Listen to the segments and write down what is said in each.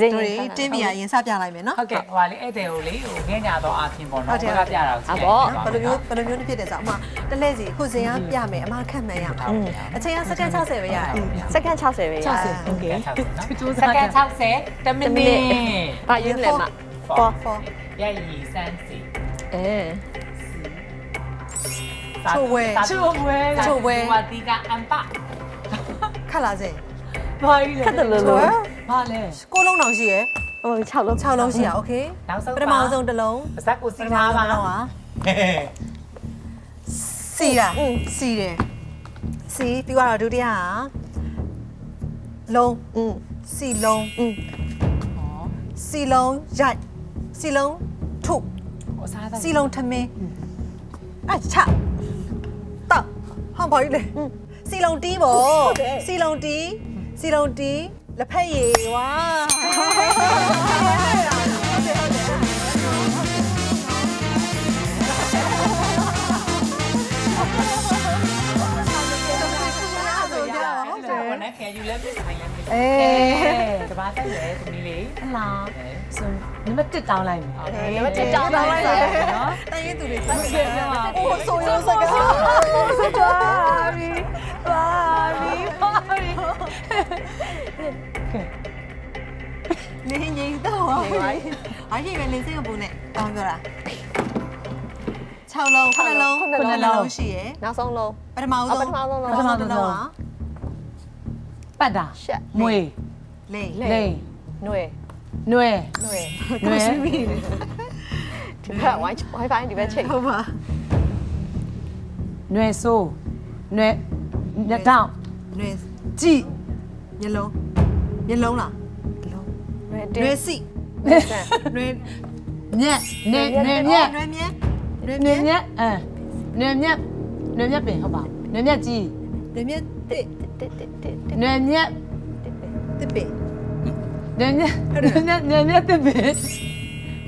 စိမ့် တို့ ရင် တွေတင်းပြရရင်စပြလိုက်မယ်နော် ဟုတ်ကဲ့ဟိုပါလေဧည့်သည်ကိုလေဟိုငဲ့ညာတော့အာချင်းပေါ့နော် ဟုတ်တယ် ဘက်ကပြတာကို အဘော ဘယ်လိုမျိုးဘယ်လိုမျိုးဖြစ်တယ်ဆိုတော့အမတလဲစီခုစင်ကပြမယ်အမခက်မှန်ရမှာအချိန်ကစက္ကန့်60ပဲရတယ် စက္ကန့်60ပဲရ 60 โอเคစက္ကန့်60 10မိနစ် ဘာယူလဲမ for for ရည်စမ်းစီ အဲ ချိုဝဲဝတီကအမ်ပါ ခက်လာစေ ဘာကြီးလဲ ခက်တယ်လို့လို့ ဘာလဲ ကိုလုံးတောင်ရှိရယ် ဟို6လုံး 6လုံးရှိရโอเค နောက်ဆုံး ပထမဆုံးတစ်လုံး ပါဇက်ကိုစီထားပါ တော့ဟာစီတာစီတယ်စီပြီးတော့ဒုတိယကလုံး อืม စီလုံး อืม စီလုံးရိုက်စီလုံးထု ဟိုစားတာ စီလုံးထမင်းအချတော့ဟောဘာကြီးလဲစီလုံးတီးပေါ့စီလုံးတီး စီလုံးတီးလက်ဖက်ရည်ဝါဟုတ်တယ်ဟုတ်တယ်ဘယ်နဲ့ခဲယူလဲမဆိုင်လဲအေအေးတဘာတက်လေသမီးလေးအလားဆိုနံပါတ်1တောင်းလိုက်မယ်အေးနံပါတ်1တောင်းလိုက်တယ်နော်တိုင်းရင်သူတွေဆက်ခဲ့တယ်အိုးဆိုရိုးစကားစကားပြီပါပြီပါပြီလင်းငိမ့်တော့အားရှိပဲ 你認得我？我以為你識個布呢，講過啦。臭路，困難路，困難路是嘢。哪雙路？不是毛路，不是毛路，不是毛路啊。bắt à mười lê lê nuôi nuôi nuôi nuôi thì phải ngoài ngoài phải thì phải chỉnh không à nuôi su nuôi nhật đạo nuôi န်ဟုတ်ပါနွယ်ဆိုးနွယ်ညတောင်နွေကြည်မျက်လုံးမျက်လုံးလားຫນွေနွေတင်းစီဆန်နွေညက်နွယ်နွယ်မြက်နွေမြက်နွေနွမြယ်က်မြက်အဲနွယ်မြက်နွယ်မြက်ပင်ဟုတ်ပါနွယ်မြက်ကြီးနွေမြက်တစ်တစ်တစ်တစ်တစ်နွယ်မြက်တစ်ပင်နွယ်မြက်နွယ်မြက်နွယ်မြက်တစ်ပင်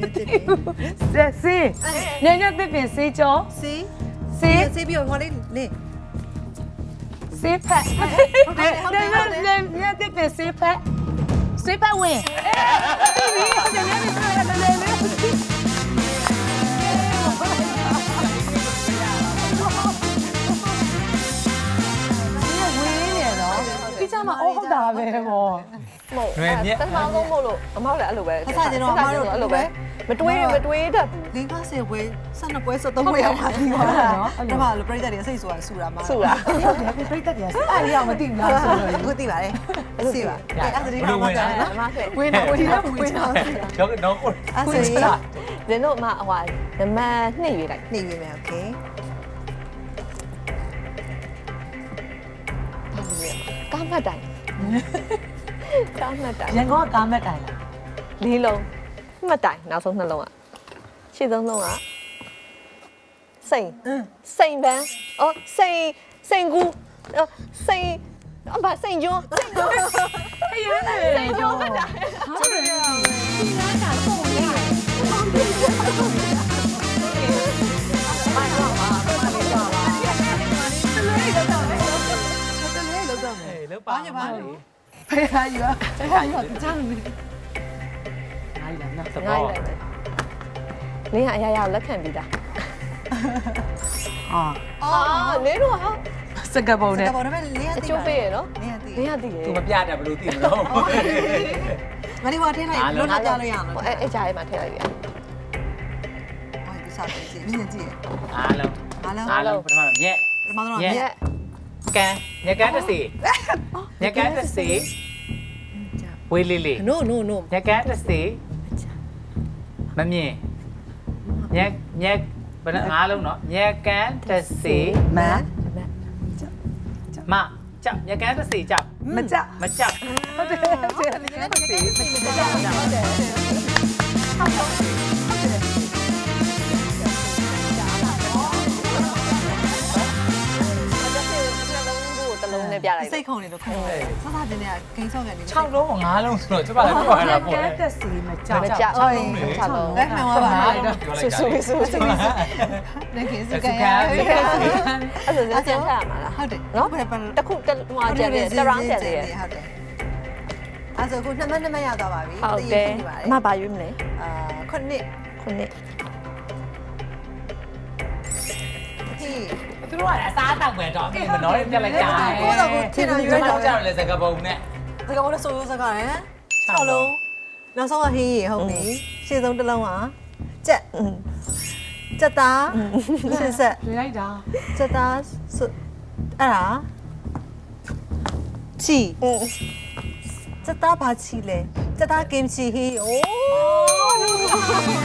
တစ်ပင်ဆက်စေးနွယ်မြက်တစ်ပင်စေးကျော်စီစေးစီပြီးတော့ဟောလေးလေ စေးဖက်ဟုတ်တယ်ဟုတ်တယ်ဟုတ်တယ်နွယ်မြက်တစ်ပင်စေးဖက်စေးဖက်ဝင်ပြီဟုတ်တယ်လည်းပြောရတယ်လည်းဝေးနေတော့ပြီးကြမှာအော်ဟုတ်တာပဲပေါ့ မဟုတ်ပထမဆုံးမို့လို့အမောက်လည်းအဲ့လိုပဲအဲ့လိုပဲမတွေးမတွေးတတ်ဘူး လင်းကားဆယ်ပွဲ12ပွဲ13ပွဲရောက်ပါပြီကွာဒါမှလို့ပြိတ္တတွေစိတ်ဆိုတာဆူတာမှာ ဆူတာ ပြိတ္တတရားစအဲ့ဒီအောင်မသိဘူးလားဆိုတော့ အခုသိပါတယ်စီပါအဲ့ဒါဒီတော့မှကြာနော် အမဆို ဝင်တော့ဝင်တော့ဝင်တော့ တော့တော့ကို အဲ့ဆိုရင် ဇင်းတို့အမဟိုနမနှစ်ရွေးလိုက် နေပြီမယ်โอเค ကားမှတ်တိုင် ကားမှတ်တိုင် ရန်ကုန်ကကားမက်တိုင်လား လေးလုံးမှတ်တိုင်နောက်ဆုံးနှလုံးอ่ะရှေ့ဆုံးလုံးอ่ะစိန် อืม စိန်ပန်းအော်စိန်စိန်ကူအော်စိန်အဘစိန်ကျွန်းစိန်ကျွန်း အေးရနေ စိန်ကျွန်းမှတ်တိုင် ဟုတ်တယ်ဒီနားကပုံရတယ် အေးလောက်ပါလေ ဖေးဟာယူဖေးဟာယူတခြားလူတွေအားရနော်သငါဘော့လိုက်လင်းကအရာရာလက်ခံပြီးသားအာအာလင်းတော့ဟာစကပုံစနဲ့ကပေါ်တော့လင်းရအသိကျိုးပေးရနော်လင်းရသိလင်းရသိရသူမပြတယ်ဘယ်လိုသိမလို့မလီဝါထင်းလိုက်လုံးလာကြလို့ရအောင်ဟိုအဲအဲကြားထဲမှာထည့်လိုက်ပြီဟိုဒီစားကြည့်မြင်ကြည့်အားလုံးအားလုံးအားလုံးပထမတော့ညက်ပထမဆုံးတော့ညက်မြက်ကန်ညက်ကန်းတစ်စီညက်ကန်းတစ်စီ ဝေးလေးလေး no no no ညက်ကန်းတစ်စီမမြင်ညက်ညက်ဘယ်နှအားလုံးနော်ညက်ကန်းတစ်စီမန်မကြောက်ညက်ကန်းတစ်စီကြောက်မကြမကြောက်ဟုတ်တယ်ဟုတ်တယ်ညက်ကန်းတစ်စီမကြောက်ကြောက် စိတ်ခုံနေလို့ခုံတယ်စစတင်နေဂိမ်းဆော့ကန်နေ6လုံး5လုံးဆိုတော့ကျမလည်းပြောရတာပေါ့ကဲတက်စီမကြမကြ6လုံး6လုံးလက်ခံသွားပါဆူဆူဆူဆူလက်ခင်စစကန်ကန်အဲ့ဒါကျန်ထားရမှာလားဟုတ်တယ်နော်ဘယ်ဘယ်တစ်ခုတစ်ဟိုကျန်တယ်တရောင်းကျန်တယ်ဟုတ်တယ်အဲဆိုခုနှစ်မနှစ်မရသွားပါပြီဟုတ်တယ်နေပါတယ်အမပါရွေးမလဲအာခုနှစ်ခုနှစ် တို့ကအစားတောက်ပဲတော့မနော်ပြက်လိုက်တာကိုတော့ကိုထင်တာရွေးတော့တော့ကြောက်လေစကပုံနဲ့ဒီကောင်လည်းဆိုရိုးစကားရယ်6လုံးနောက်ဆုံးကဟီးရေဟုတ်ပြီရှေ့ဆုံးတစ်လုံးကကြက်ကြက်သားရှစ်ဆက်လွေလိုက်တာကြက်သားဆိုအဲ့ဒါချီကြက်သားဘာချီလဲကြက်သားကင်ချီဟီးအိုးဒါ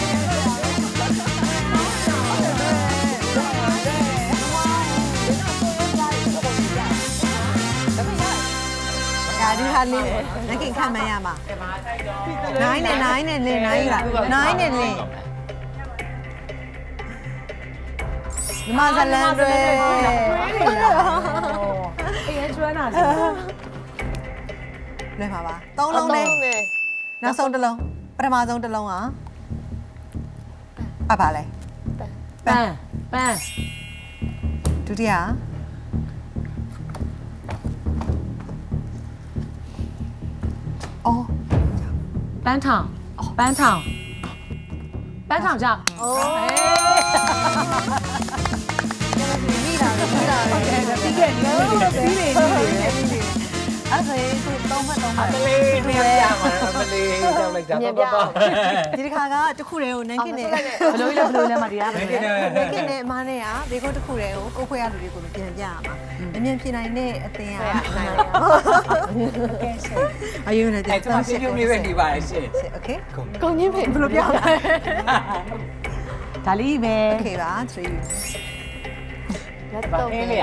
ဒီဟာလေးလက်ခင်ခံမရမှာနိုင်နဲ့နိုင်နဲ့လင်းနိုင်လားနိုင်နဲ့လင်းဒီမှာဇလန်တွေအေးရကျွမ်းတာစီလွယ်ပါပါသုံးလုံးနဲ့နောက်ဆုံးတစ်လုံးပထမဆုံးတစ်လုံးကပါပါလဲပန်းပန်းဒုတိယ အော်ပန်းထောင်ပန်းထောင်ပန်းထောင်ကြောက်အိုးမိတာမိတာပြီးခဲ့ပြီပြီးနေပြီ အဲ့ဒါကိုသုံးဖက်သုံးဖက် မလေးနေရမှာမလေးကြောက်လိုက်တာပေါ့ပေါ့ ဒီတစ်ခါကတစ်ခုတည်းကိုနန်းခင်နဲ့ ဘလို့လဲဘလို့လဲမတရားပဲ နေနေ နန်းခင်နဲ့အမားနဲ့ကဘေကုန်းတစ်ခုတည်းကိုကိုခွေရလူတွေကိုပြန်ပြရမှာအမြင်ပြနိုင်တဲ့အသင်းကနိုင်တယ်အယူနဲ့ အဲ့ကျွန်မပြပြလေးပဲနေပါရှင် โอเค ကုံကြီးဖေဘယ်လိုပြောလဲ ဒါလေးပဲ โอเคပါ3 လက်တော့ပြရတယ်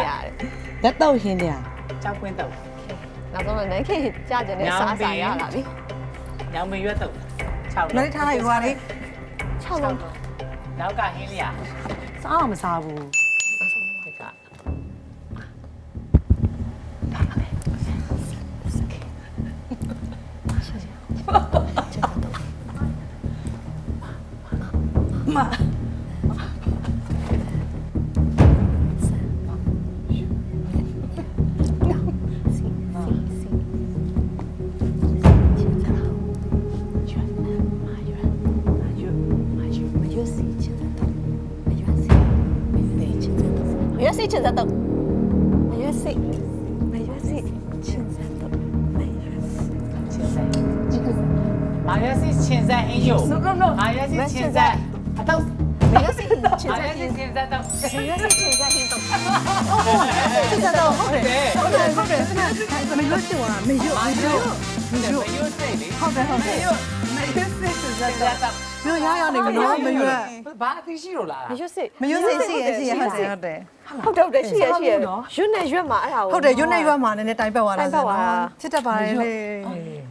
လက်တော့ဟင်းနေရ ကြောက်ကွင်းတော့ နောက်ဆုံးတော့နိုင်ခေကြာကျင်တဲ့စားစာရလာပြီညောင်မရွက်တော့6လိုက်ထားလိုက်ဟွာလေး6လုံးနောက်ကဟင်းလျာစားအောင်မစားဘူးဒီက没有中里なりやすいなりやすい中里なりやすい是潜在应用，麻药是潜在，啊都，麻药是潜在应用，麻药是潜在应用，中里后边，后边后边，那那个是什么？没有，没有，没有，后边后边。 မရရနေမနော်မရွတ်ဘာအသိရှိတော့လားမရွတ်စစ်မရွတ်စစ်ရှိရရှိရဟုတ်တယ်ဟုတ်တယ်ဟုတ်တော့တယ်ရှိရရှိရရွတ်နဲ့ရွတ်မှာအဲ့ဒါကိုဟုတ်တယ်ရွတ်နဲ့ရွတ်မှာနည်းနည်းတိုင်ပတ်သွားတာတိုင်ပတ်သွားတာချစ်တတ်ပါတယ်လေ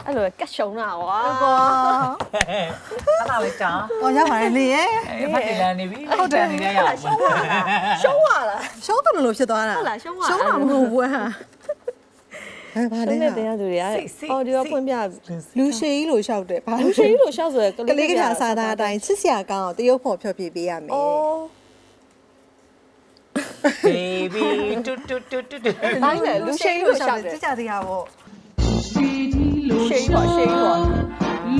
အဲ့လိုကက်ရှုံတာကွာဘာလဲကြာဟောရပါတယ်လေရဲ့ဖတ်တယ်လန်နေပြီဟုတ်တယ်နေရရှုံးသွားတာရှုံးသွားတာရှုံးတယ်လို့ဖြစ်သွားတာဟုတ်လားရှုံးသွားတာရှုံးတာမဟုတ်ဘူးဟာ အဲဘာရှုံးလဲတဲ့တရားသူတွေကအော်ဒီရောဖွင့်ပြလူရှည်ကြီးလို့ရှောက်တယ်ဘာလူရှိကြီးလို့ရှောက်ဆိုရယ်ကလေးကပြာစားတာအတိုင်းချစ်စရာကောင်းအောင်တရုပ်ဖော်ဖြောပြပေးရမယ်အော်ဘေဘီတူတူတူတူတူတိုင်းတယ်လူရှိကြီးလို့ရှောက်တယ်ချစ်ကြတရားပေါ့ရှိကြီးပေါ့ရှိကြီးပေါ့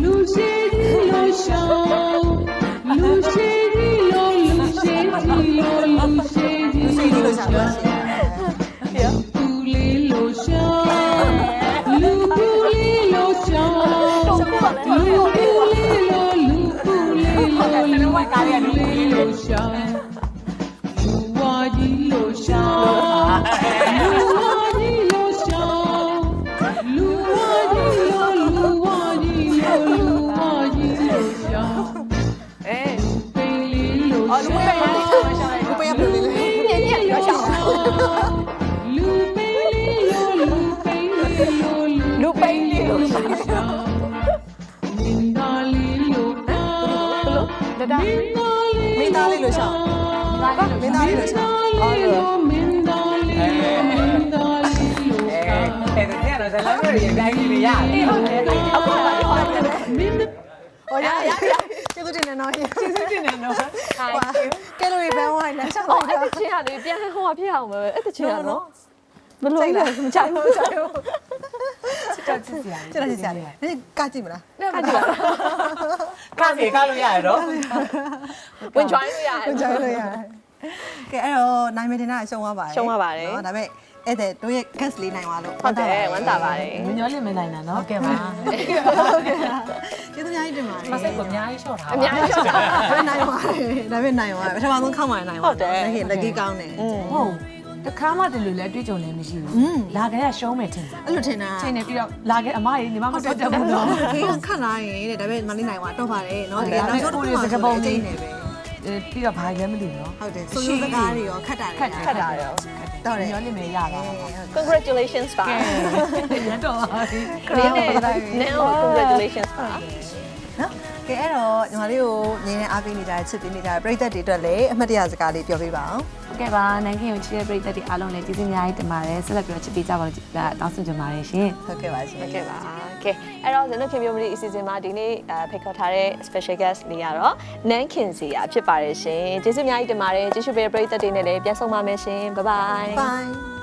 လူရှိဒီလိုရှောင်းလူရှိဒီလိုလူရှိဒီလိုလူရှိဒီလူရှည်ကြီးလို့ရှောက် လူပူလေးလိုလူပူလေးလိုလူပူလေးလိုရှောင်းလူဝါကြီးလိုရှောင်းလူဝါကြီးလိုရှောင်းလူဝါကြီးလိုလူဝါကြီးလိုလူဝါကြီးလိုရှောင်းအေးပိန်လေးလိုအော်လူပဲလေးရှောက်ရှောက်ဘယ်ရပြလို့လဲညညရောရှောက်လူပိန်လေးလိုလူပိန်လေးလိုလူပိန်လေးလို့ရှော တဒါမင်းသားလေးမင်းသားလေးလို့ရှောက်မင်းသားလေးလို့ရှောက်မင်းသားလေးလိုမင်းသားလေးလိုအဲရှောင်းအဲ့ဒါကျတော့ဇလန်တွေရိုင်းနေရတယ်ဟုတ်တယ်အခုလာတော့ဟုတ်တယ်မင်းဟောရရရကျေးဇူးတင်နေတော့ကျေးဇူးတင်နေတော့ဟိုင်းကဲလို့ရပန်းဝိုင်းလက်ရှောက်အော်လိုက်အဲ့တာတချင်းရတယ်ပြန်ဟိုကဖြစ်အောင်ပဲအဲ့တချင်းရနော် ဘလို့စိတ်လဲလားမကြိုက်ဘူးမကြိုက်ဘူးချစ်တော့ချစ်စရာကျတော့ကြည့်ရတယ်ဒီကကြည့်မလားကကြည့်ပါကစီကလို့ရရတော့ဝင် join လို့ရတယ်ကိုကြားလို့ရတယ်ကဲအဲ့တော့နိုင်မတင်တာရှုံးသွားပါတယ်ရှုံးသွားပါတယ်နော်ဒါပေမဲ့အဲ့တဲ့တို့ရဲ့ guest လေးနိုင်သွားလို့ဟုတ်တယ်ဝမ်းသာပါတယ်ညညလေးမနိုင်တာနော်ဟုတ်ကဲ့ပါဟုတ်ကဲ့ကျေးဇူးအများကြီးတင်ပါတယ်မစိတ်ကအများကြီးရှော့ထားအများကြီးရှော့တာဒါပေမဲ့နိုင်ပါတယ်ဒါပေမဲ့နိုင်သွားပထမဆုံးခောက်မှနိုင်သွားဟုတ်တယ်လက်ကြီးလက်ကြီးကောင်းတယ်ဟုတ် တခါမှတလူလည်းတွေ့ကြုံလည်းမရှိอืဘူးมလာခဲ့ရရှုံးမယ်ထင်တယ်အဲ့လိုထင်တာချိန်နေပြီးတော့လာခဲ့အမကြီးညီမမစောတက်ဘူးနော်ခေကခတ်လာရင်တဲ့ဒါပေမဲ့မလေးနိုင်သွားတော့ပါတယ်နော်တကယ်နောက်ဆုံးတစ်ခုမှစကားပုံနေပဲပြီးတော့ဘာလည်းမသိဘူးနော်ဟုတ်တယ်ဆိုလိုစကားတွေရောခတ်တာခက်ခက်တာရောတော့တယ်ညလေးမရတာ congratulations ပါကဲရတော့ပါပြီခရီးနဲ့ now congratulations ပါနော် ကဲအဲ့တော့ညီမလေးကိုမြင်နေအားပေးနေကြတဲ့ချစ်ပေးနေကြတဲ့ပရိသတ်တွေအတွက်လည်းအမှတ်တရစကားလေးပြောပေးပါအောင်ဟုတ်ကဲ့ပါနိုင်ငံကိုချစ်တဲ့ပရိသတ်တွေအားလုံးလည်းကျေးဇူးအများကြီးတင်ပါတယ်ဆက်လက်ပြီးတော့ချစ်ပေးကြပါလို့တောင်းဆိုချင်ပါတယ်ရှင်ဟုတ်ကဲ့ပါရှင်ဟုတ်ကဲ့ပါကဲအဲ့တော့ဇနုခင်မျိုးမလေးအစီအစဉ်မှာဒီနေ့အဲဖိတ်ခေါ်ထားတဲ့ special guest လေးကတော့နန်းခင်စီယာဖြစ်ပါတယ်ရှင်ကျေးဇူးအများကြီးတင်ပါတယ်ကျေးဇူးပေးတဲ့ပရိသတ်တွေနဲ့လည်းပြန်ဆုံပါမယ်ရှင် bye bye bye